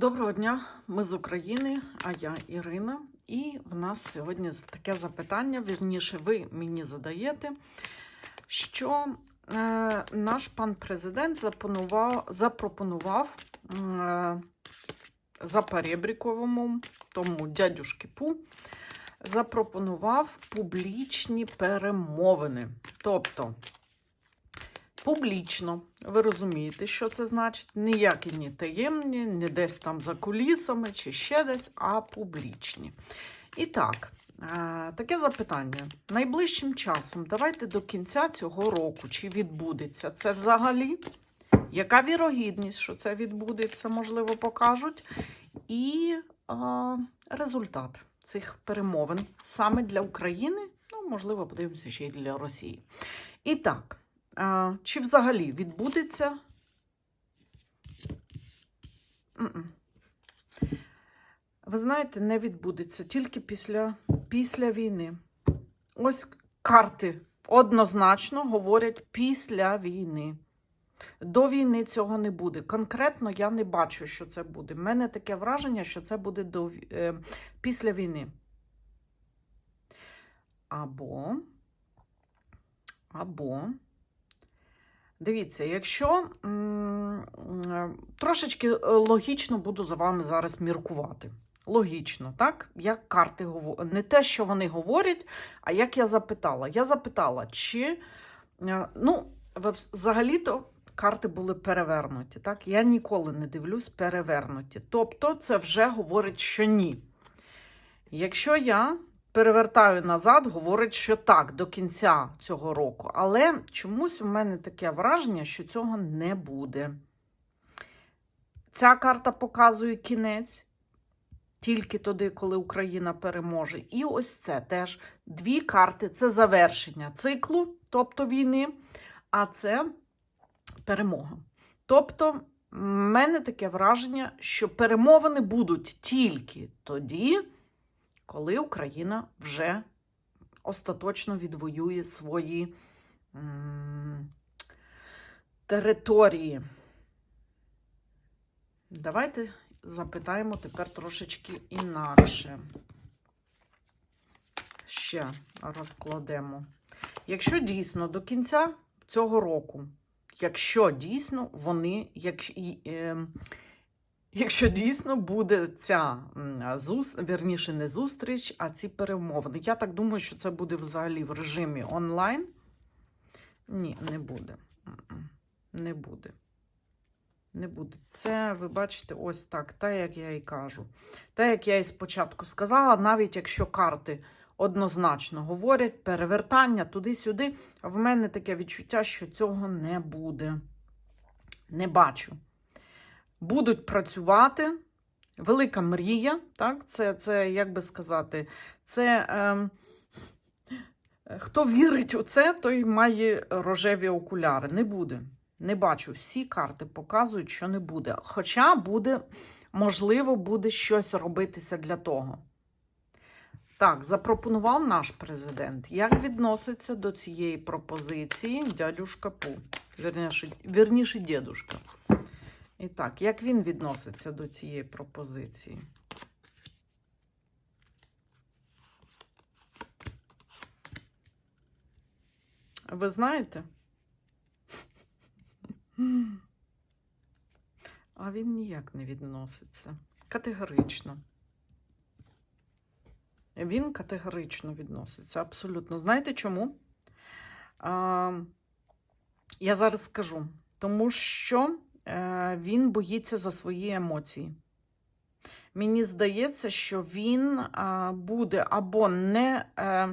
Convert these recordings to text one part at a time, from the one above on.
Доброго дня, ми з України, а я Ірина. І в нас сьогодні таке запитання, вірніше, ви мені задаєте, що е, наш пан президент запропонував, запропонував е, за Перебріковому, тому дядюшки Пу, запропонував публічні перемовини. Тобто, публічно. Ви розумієте, що це значить? Ніякі не таємні, не десь там за кулісами чи ще десь, а публічні. І так, е, таке запитання. Найближчим часом, давайте до кінця цього року, чи відбудеться це взагалі? Яка вірогідність, що це відбудеться, можливо, покажуть. І е, результат цих перемовин саме для України, ну, можливо, подивимося ще й для Росії. І так. Чи взагалі відбудеться? Ви знаєте, не відбудеться тільки після, після війни. Ось карти однозначно говорять після війни. До війни цього не буде. Конкретно я не бачу, що це буде. У мене таке враження, що це буде до, е, після війни. Або, або. Дивіться, якщо трошечки е, логічно буду за вами зараз міркувати. Логічно, так? Як карти говорять. Не те, що вони говорять, а як я запитала. Я запитала, чи е, ну, взагалі-то карти були перевернуті. Так? Я ніколи не дивлюсь перевернуті. Тобто, це вже говорить, що ні. Якщо я перевертаю назад, говорить, що так, до кінця цього року. Але чомусь у мене таке враження, що цього не буде. Ця карта показує кінець тільки тоді, коли Україна переможе. І ось це теж дві карти це завершення циклу, тобто війни, а це перемога. Тобто, в мене таке враження, що перемовини будуть тільки тоді коли Україна вже остаточно відвоює свої території. Давайте запитаємо тепер трошечки інакше. Ще розкладемо. Якщо дійсно до кінця цього року, якщо дійсно вони, якщо, е, Якщо дійсно буде ця зус, вірніше, не зустріч, а ці перемовини. Я так думаю, що це буде взагалі в режимі онлайн. Ні, не буде. Не буде. Не буде. Це, ви бачите, ось так, так як я і кажу. Так, як я і спочатку сказала, навіть якщо карти однозначно говорять, перевертання туди-сюди, в мене таке відчуття, що цього не буде. Не бачу будуть працювати. Велика мрія, так? Це, це як би сказати, це е, хто вірить у це, той має рожеві окуляри. Не буде. Не бачу. Всі карти показують, що не буде. Хоча буде, можливо, буде щось робитися для того. Так, запропонував наш президент. Як відноситься до цієї пропозиції дядюшка Пу? Вірніше, вірніше дідушка. І так, як він відноситься до цієї пропозиції? Ви знаєте? А він ніяк не відноситься. Категорично. Він категорично відноситься. Абсолютно. Знаєте чому? А, я зараз скажу. Тому що він боїться за свої емоції. Мені здається, що він е, буде або не е,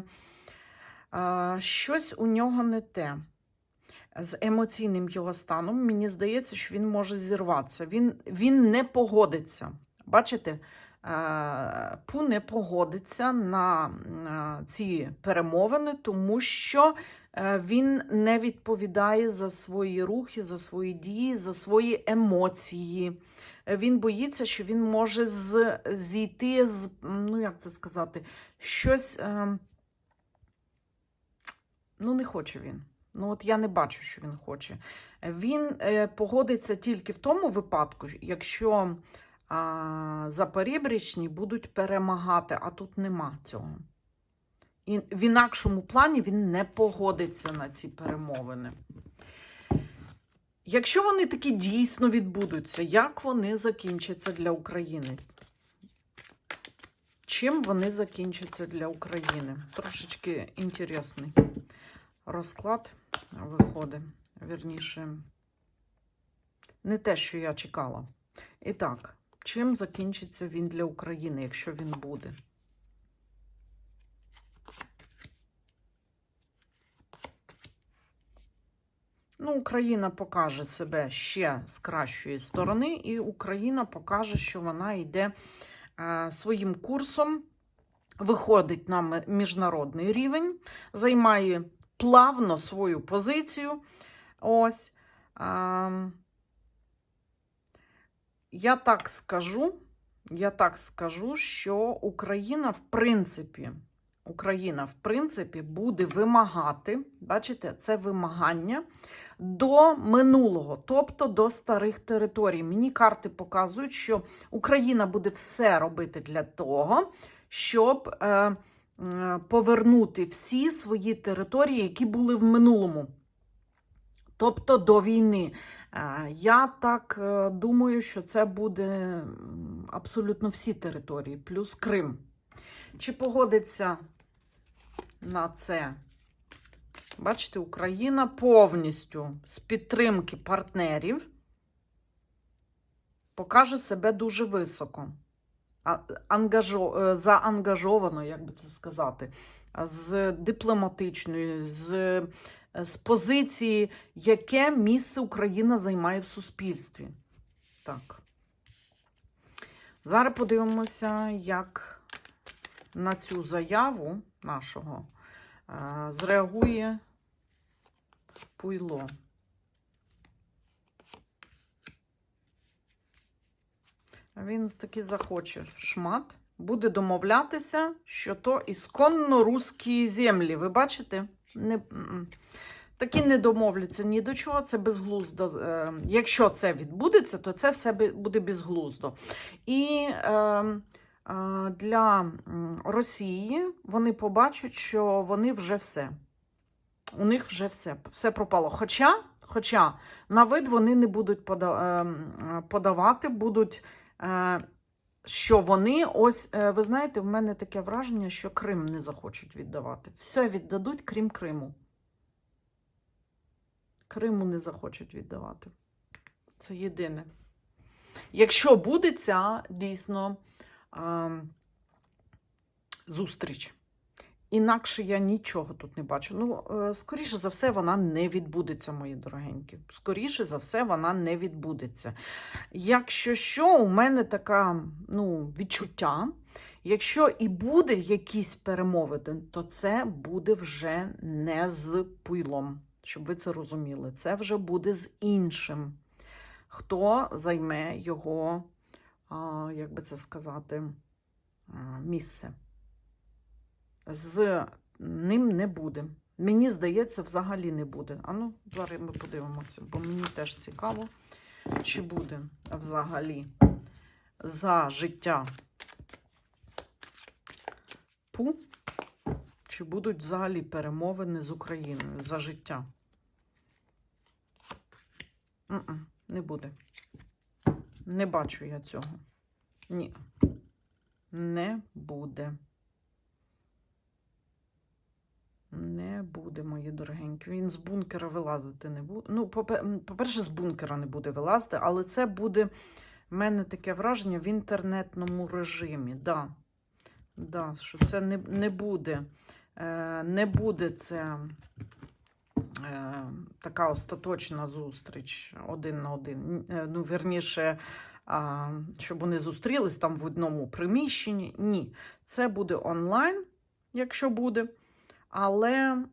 е, щось у нього не те. З емоційним його станом, мені здається, що він може зірватися. Він, він не погодиться. Бачите, е, Пу не погодиться на, на ці перемовини, тому що е, він не відповідає за свої рухи, за свої дії, за свої емоції. Е, Він боїться, що він може з, зійти з, ну як це сказати, щось. Е, ну, не хоче він. Ну, от я не бачу, що він хоче. Він е, погодиться тільки в тому випадку, якщо а, запорібрічні будуть перемагати, а тут нема цього. І в інакшому плані він не погодиться на ці перемовини. Якщо вони таки дійсно відбудуться, як вони закінчаться для України? Чим вони закінчаться для України? Трошечки інтересний розклад виходить. Вірніше, не те, що я чекала. І так, чим закінчиться він для України, якщо він буде? Ну, Україна покаже себе ще з кращої сторони, і Україна покаже, що вона йде е, своїм курсом, виходить на міжнародний рівень, займає плавно свою позицію. Ось. Я так скажу, я так скажу, що Україна, в принципі, Україна, в принципі, буде вимагати, бачите, це вимагання до минулого, тобто до старих територій. Мені карти показують, що Україна буде все робити для того, щоб е, е, повернути всі свої території, які були в минулому. Тобто до війни. Е, Я так е, думаю, що це буде абсолютно всі території, плюс Крим. Чи погодиться на це? Бачите, Україна повністю з підтримки партнерів покаже себе дуже високо. Ангажо- е, заангажовано, як би це сказати, з дипломатичної, з, з позиції, яке місце Україна займає в суспільстві. Так. Зараз подивимося, як на цю заяву нашого е, зреагує Пуйло. Він таки захоче шмат, буде домовлятися, що то ісконно русські землі. Ви бачите? Не, такі не домовляться ні до чого, це безглуздо. Е, Якщо це відбудеться, то це все буде безглуздо. І е, е, для Росії вони побачать, що вони вже все. У них вже все, все пропало. Хоча, хоча на вид вони не будуть е, подавати, будуть, е, що вони ось, е, ви знаєте, в мене таке враження, що Крим не захочуть віддавати. Все віддадуть, крім Криму. Криму не захочуть віддавати. Це єдине. Якщо буде ця дійсно зустріч. Інакше я нічого тут не бачу. Ну, е, скоріше за все, вона не відбудеться, мої дорогенькі. Скоріше за все, вона не відбудеться. Якщо що, у мене така ну, відчуття. Якщо і буде якісь перемовини, то це буде вже не з пилом, щоб ви це розуміли. Це вже буде з іншим. Хто займе його, як би це сказати, місце з ним не буде. Мені здається, взагалі не буде. А ну, зараз ми подивимося, бо мені теж цікаво, чи буде взагалі за життя Пу, чи будуть взагалі перемовини з Україною за життя. М-м, не буде. Не бачу я цього. Ні. Не буде. Не буде, мої дорогенькі. Він з бункера вилазити не буде. Ну, по-перше, з бункера не буде вилазити, але це буде в мене таке враження в інтернетному режимі. Да. Да, що це не, не буде. Е, не буде це е, така остаточна зустріч один на один. Е, Ну, вірніше, а, щоб вони зустрілись там в одному приміщенні. Ні, це буде онлайн, якщо буде. Але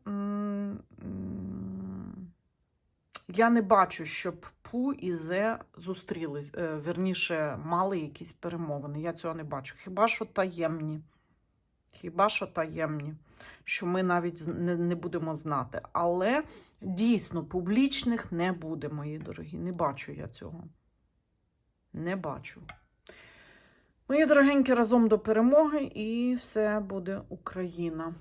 я не бачу, щоб Пу і Зе зустрілись, е, вірніше, мали якісь перемовини. Я цього не бачу. Хіба що таємні. Хіба що таємні, що ми навіть не, не будемо знати. Але дійсно публічних не буде, мої дорогі. Не бачу я цього. Не бачу. Мої дорогенькі, разом до перемоги, і все буде Україна.